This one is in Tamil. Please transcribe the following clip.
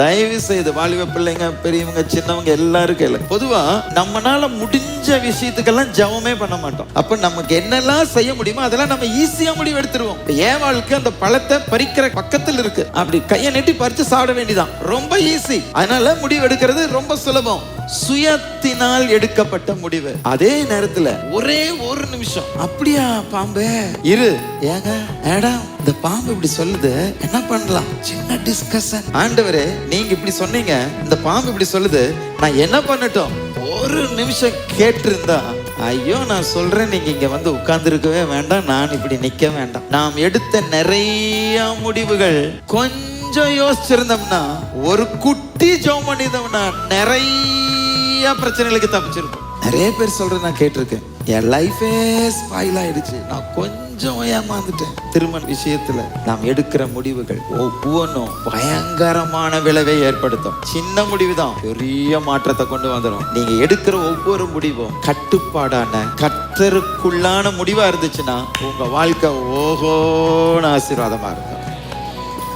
தயவு செய்து வாலிப பிள்ளைங்க பெரியவங்க சின்னவங்க எல்லாரும் கேளு பொதுவா நம்மனால முடிஞ்ச விஷயத்துக்கெல்லாம் ஜெபமே பண்ண மாட்டோம். அப்ப நமக்கு என்னெல்லாம் செய்ய முடியுமோ அதெல்லாம் நம்ம ஈஸியா முடிவு எடுத்துருவோம் என் வாழ்க்கை அந்த பழத்தை பறிக்கிற பக்கத்தில் இருக்கு. அப்படி கையை நெட்டி பறிச்சு சாப்பிட வேண்டியதான் ரொம்ப ஈஸி அதனால முடிவு எடுக்கிறது ரொம்ப சுலபம். சுயத்தினால் எடுக்கப்பட்ட முடிவு. அதே நேரத்துல ஒரே ஒரு நிமிஷம். அப்படியா பாம்பே? இரு. ஏங்க ஏடா. இந்த பாம்பு இப்படி சொல்லுது என்ன பண்ணலாம்? சின்ன டிஸ்கஷன் ஆண்டவரே நீங்க இப்படி சொன்னீங்க இந்த பாம்பு இப்படி சொல்லுது நான் என்ன பண்ணட்டும்? ஒரு நிமிஷம் கேட்டிருந்தா ஐயோ நான் சொல்றேன் நீங்க இங்க வந்து உட்கார்ந்துருக்கவே வேண்டாம் நான் இப்படி நிக்க வேண்டாம். நாம் எடுத்த நிறைய முடிவுகள் கொஞ்சம் யோசிச்சிருந்தோம்னா ஒரு குட்டி ஜோம் பண்ணியிருந்தோம்னா நிறைய பிரச்சனைகளுக்கு தப்பிச்சிருக்கும் நிறைய பேர் சொல்றது நான் கேட்டிருக்கேன். என் லைஃபே ஸ்பாயில் ஆயிடுச்சு. நான் கொஞ்சம் ஏமாந்துட்டேன். திருமண விஷயத்துல நாம் எடுக்கிற முடிவுகள் ஒவ்வொன்றும் பயங்கரமான விளைவை ஏற்படுத்தும். சின்ன முடிவு தான் பெரிய மாற்றத்தை கொண்டு வந்துடும் நீங்க எடுக்கிற ஒவ்வொரு முடிவும் கட்டுப்பாடான கத்தருக்குள்ளான முடிவா இருந்துச்சுன்னா உங்க வாழ்க்கை ஓஹோன்னு ஆசீர்வாதமா இருக்கும்.